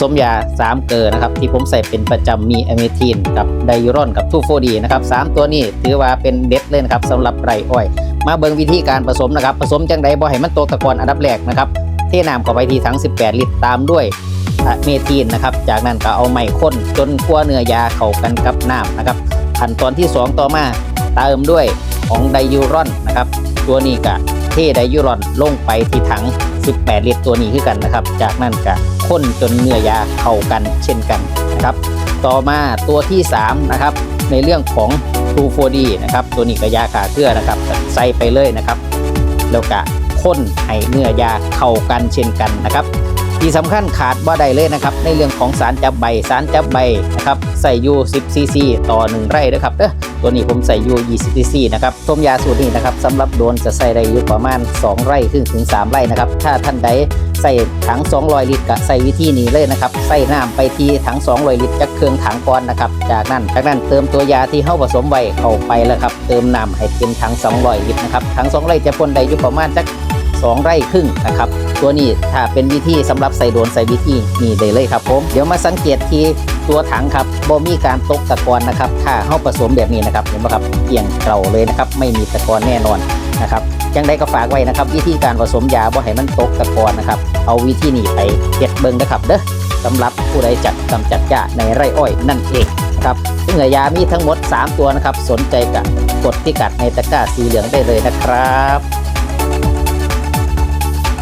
สมยา 3 เกลือนะครับ ที่ผมใส่เป็นประจำมีอะเมทินกับไดยูรอนกับทูโฟดีนะครับสามตัวนี้ถือว่าเป็นเด็ดเลยนะครับสำหรับไรอ้อย มาเบิ่งวิธีการผสมนะครับ ผสมจังใดบ่ให้มันตกตะกอนอันดับแรกนะครับเทน้ำเข้าไปที่ถัง 18 ลิตรตามด้วยอเมทินนะครับ จากนั้นก็เอาไม้ข้นจนคั่วเนื้อยาเข้ากันกับน้ำนะครับขั้นตอนที่ 2 ต่อมาเติมด้วย ของไดยูรอนนะครับ ตัวนี้ก็เทไดยูรอนลงไปที่ถัง 18 ลิตรตัวนี้คือกันนะครับ จากนั้นก็ข้นจนเนื้อยาเข้ากันเช่นกันนะครับ ต่อมาตัวที่ 3 นะครับ ในเรื่องของ 2,4-D นะครับ ตัวนี้ก็ยาขาเกลือนะครับใส่ไปเลยนะครับ แล้วก็ข้นให้เนื้อยาเข้ากันเช่นกันนะครับ ที่สำคัญขาดว่าใดเลยนะครับ ในเรื่องของสารจับใบสารจับใบนะครับใส่ยู10ซีซีต่อ 1 ไร่นะครับเด้อตัวนี้ผมใส่ยู20ซีซีนะครับต้มยาสูตรนี้นะครับสำหรับโดนจะใส่ได้อยู่ประมาณ 2 ไร่ครึ่งถึง 3 ไร่นะครับถ้าท่านใดใส่ถัง 200 ลิตรก็ใส่วิธีนี้เลยนะครับใส่น้ำไปที่ถัง 200 ลิตรจากเครื่องถังก่อนนะครับจากนั้นจากนั้นเติมตัวยาที่เข้าผสมไว้เข้าไปแล้วครับเติมน้ำให้เต็มถัง 200 ลิตรนะครับถัง 200 จะพ่นได้อยู่ประมาณจัก 2 ไร่ครึ่งนะครับ ตัวนี้ถ้าเป็นวิธีสำหรับใส่โดนใส่วิธีนี่ได้เลยครับผมเดี๋ยวมาสังเกตที่ตัวถังครับบ่มีการตกตะกอนนะครับถ้าเข้าผสมแบบนี้นะครับเห็นไหมครับเกี่ยงเกลาเลยนะครับไม่มีตะกอนแน่นอนนะครับยังได้ก็ฝากไว้นะครับ วิธีการผสมยาบ่ให้มันตกตะกอนนะครับ เอาวิธีนี้ไปเก็บเบิ่งนะครับเด้อสำหรับผู้ใดจัดกำจัดยาในไร่อ้อยนั่นเองนะครับซึ่งเหนือยามีทั้งหมด 3 ตัวนะครับ สนใจกับกดพิกัดในตะกร้าสีเหลืองได้เลยนะครับ